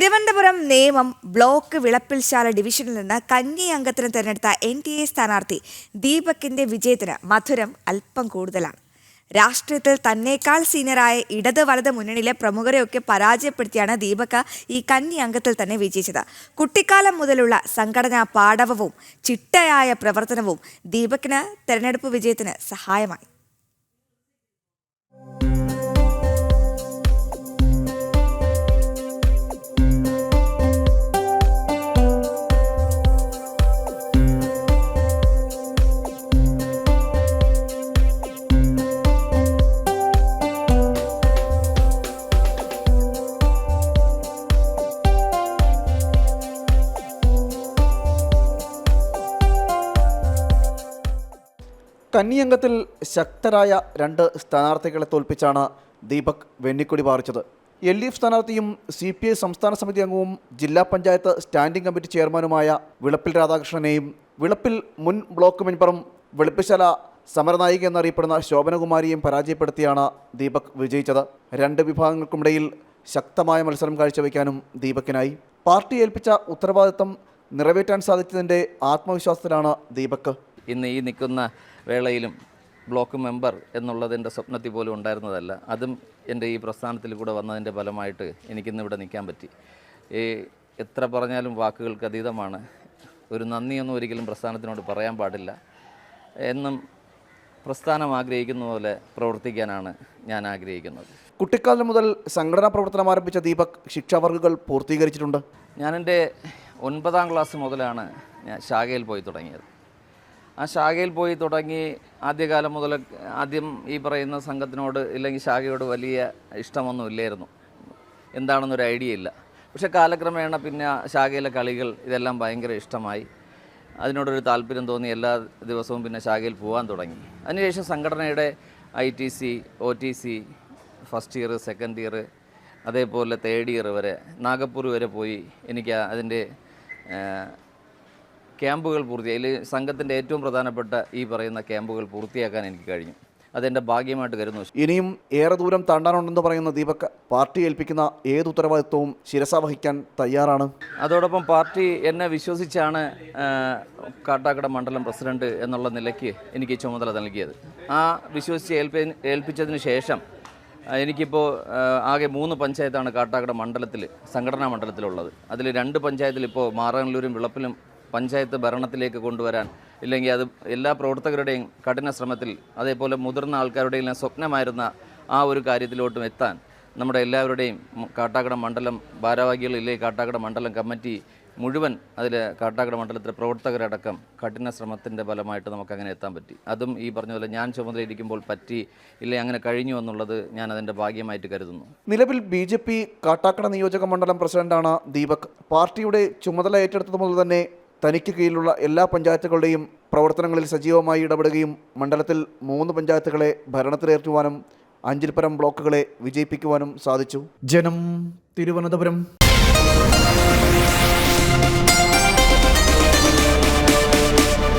Thiruvananthapuram Nemom block Vilappilsala ഡിവിഷനിൽ നിന്ന് കന്നി അംഗത്തിന് തെരഞ്ഞെടുത്ത എൻ ഡി എ സ്ഥാനാർത്ഥി ദീപകിന്റെ വിജയത്തിന് മധുരം അല്പം കൂടുതലാണ്. രാഷ്ട്രീയത്തിൽ തന്നേക്കാൾ സീനിയറായ ഇടത് വലത് മുന്നണിയിലെ പ്രമുഖരെയൊക്കെ പരാജയപ്പെടുത്തിയാണ് ദീപക ഈ കന്നി അംഗത്തിൽ തന്നെ വിജയിച്ചത്. കുട്ടിക്കാലം മുതലുള്ള സംഘടനാ പാടവവും ചിട്ടയായ പ്രവർത്തനവും ദീപകിന് തെരഞ്ഞെടുപ്പ് വിജയത്തിന് സഹായമായി. കന്നിയംഗത്തിൽ ശക്തരായ രണ്ട് സ്ഥാനാർത്ഥികളെ തോൽപ്പിച്ചാണ് ദീപക് വെന്നിക്കൊടി പാറിച്ചത്. എൽ ഡി എഫ് സ്ഥാനാർത്ഥിയും സി പി ഐ സംസ്ഥാന സമിതി അംഗവും ജില്ലാ പഞ്ചായത്ത് സ്റ്റാൻഡിംഗ് കമ്മിറ്റി ചെയർമാനുമായ വിളപ്പിൽ രാധാകൃഷ്ണനെയും വിളപ്പിൽ മുൻ ബ്ലോക്ക് മെമ്പറും വെളുപ്പിശാല സമരനായിക എന്നറിയപ്പെടുന്ന ശോഭനകുമാരിയെയും പരാജയപ്പെടുത്തിയാണ് ദീപക് വിജയിച്ചത്. രണ്ട് വിഭാഗങ്ങൾക്കുമിടയിൽ ശക്തമായ മത്സരം കാഴ്ചവെക്കാനും ദീപക്കിനായി. പാർട്ടി ഏൽപ്പിച്ച ഉത്തരവാദിത്തം നിറവേറ്റാൻ സാധിച്ചതിന്റെ ആത്മവിശ്വാസത്തിലാണ് ദീപക്. ഇന്ന് ഈ നിൽക്കുന്ന വേളയിലും ബ്ലോക്ക് മെമ്പർ എന്നുള്ളതിന്റെ സ്വപ്നത്തിൽ പോലും ഉണ്ടായിരുന്നതല്ല. അതും എന്റെ ഈ പ്രസ്ഥാനത്തിൽ കൂടെ വന്നതിന്റെ ഫലമായിട്ട് എനിക്കിന്ന് ഇവിടെ നിൽക്കാൻ പറ്റി. ഈ എത്ര പറഞ്ഞാലും വാക്കുകൾക്ക് അതീതമാണ്. ഒരു നന്ദിയൊന്നും ഒരിക്കലും പ്രസ്ഥാനത്തിനോട് പറയാൻ പാടില്ല. എന്നും പ്രസ്ഥാനം ആഗ്രഹിക്കുന്ന പോലെ പ്രവർത്തിക്കാനാണ് ഞാൻ ആഗ്രഹിക്കുന്നത്. കുട്ടിക്കാലം മുതൽ സംഘടനാ പ്രവർത്തനം ആരംഭിച്ച ദീപക് ശിക്ഷാവർഗുകൾ പൂർത്തീകരിച്ചിട്ടുണ്ട്. ഞാൻ എന്റെ ഒൻപതാം ക്ലാസ് മുതലാണ് ഞാൻ ശാഖയിൽ പോയി തുടങ്ങിയത്. ആ ശാഖയിൽ പോയി തുടങ്ങി ആദ്യകാലം മുതൽ ആദ്യം ഈ പറയുന്ന സംഘത്തിനോട് ഇല്ലെങ്കിൽ ശാഖയോട് വലിയ ഇഷ്ടമൊന്നും ഇല്ലായിരുന്നു. എന്താണെന്നൊരു ഐഡിയ ഇല്ല. പക്ഷെ കാലക്രമേണ പിന്നെ ശാഖയിലെ കളികൾ ഇതെല്ലാം ഭയങ്കര ഇഷ്ടമായി. അതിനോടൊരു താല്പര്യം തോന്നി. എല്ലാ ദിവസവും പിന്നെ ശാഖയിൽ പോകാൻ തുടങ്ങി. അതിനുശേഷം സംഘടനയുടെ I T C O T C first year second year അതേപോലെ തേർഡ് ഇയർ വരെ നാഗപ്പൂർ വരെ പോയി എനിക്ക് അതിന്റെ ക്യാമ്പുകൾ പൂർത്തിയായി. അതിൽ സംഘത്തിന്റെ ഏറ്റവും പ്രധാനപ്പെട്ട ഈ പറയുന്ന ക്യാമ്പുകൾ പൂർത്തിയാക്കാൻ എനിക്ക് കഴിഞ്ഞു. അതെന്റെ ഭാഗ്യമായിട്ട് കരുതുന്നു. ഇനിയും ഏറെ ദൂരം താണ്ടാനുണ്ടെന്ന് പറയുന്ന ദീപക് പാർട്ടി ഏൽപ്പിക്കുന്ന ഏത് ഉത്തരവാദിത്വവും ശിരസ വഹിക്കാൻ തയ്യാറാണ്? അതോടൊപ്പം പാർട്ടി എന്നെ വിശ്വസിച്ചാണ് കാട്ടാക്കട മണ്ഡലം പ്രസിഡന്റ് എന്നുള്ള നിലയ്ക്ക് എനിക്ക് ചുമതല നൽകിയത്. ആ വിശ്വസിച്ച് ഏൽപ്പി ഏൽപ്പിച്ചതിന് ശേഷം എനിക്കിപ്പോൾ ആകെ മൂന്ന് പഞ്ചായത്താണ് കാട്ടാക്കട മണ്ഡലത്തിൽ സംഘടനാ മണ്ഡലത്തിലുള്ളത്. അതിൽ രണ്ട് പഞ്ചായത്തിൽ ഇപ്പോൾ മാറാനല്ലൂരും വിളപ്പിലും പഞ്ചായത്ത് ഭരണത്തിലേക്ക് കൊണ്ടുവരാൻ ഇല്ലെങ്കിൽ അത് എല്ലാ പ്രവർത്തകരുടെയും കഠിന ശ്രമത്തിൽ അതേപോലെ മുതിർന്ന ആൾക്കാരുടെയും സ്വപ്നമായിരുന്ന ആ ഒരു കാര്യത്തിലോട്ടും എത്താൻ നമ്മുടെ എല്ലാവരുടെയും കാട്ടാക്കട മണ്ഡലം ഭാരവാഹികളില്ലേ കാട്ടാക്കട മണ്ഡലം കമ്മിറ്റി മുഴുവൻ അതിൽ കാട്ടാക്കട മണ്ഡലത്തിലെ പ്രവർത്തകരടക്കം കഠിന ശ്രമത്തിന്റെ ഫലമായിട്ട് നമുക്ക് അങ്ങനെ എത്താൻ പറ്റി. അതും ഈ പറഞ്ഞ പോലെ ഞാൻ ചുമതലയിരിക്കുമ്പോൾ പറ്റി ഇല്ലേ അങ്ങനെ കഴിഞ്ഞു എന്നുള്ളത് ഞാൻ അതിന്റെ ഭാഗ്യമായിട്ട് കരുതുന്നു. നിലവിൽ ബി ജെ പി കാട്ടാക്കട നിയോജക മണ്ഡലം പ്രസിഡന്റാണ് ദീപക്. പാർട്ടിയുടെ ചുമതല ഏറ്റെടുത്തത് മുതൽ തന്നെ തനിക്ക് കീഴിലുള്ള എല്ലാ പഞ്ചായത്തുകളുടെയും പ്രവർത്തനങ്ങളിൽ സജീവമായി ഇടപെടുകയും മണ്ഡലത്തിൽ മൂന്ന് പഞ്ചായത്തുകളെ ഭരണത്തിലേറ്റുവാനും അഞ്ചിൽപ്പരം പരം ബ്ലോക്കുകളെ വിജയിപ്പിക്കുവാനും സാധിച്ചു. ജനം തിരുവനന്തപുരം.